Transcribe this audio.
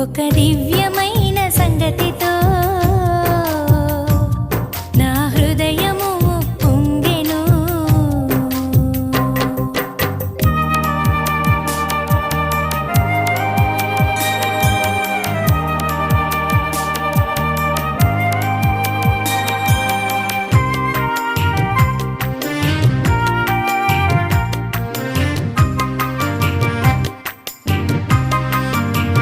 ఒక దివ్యమై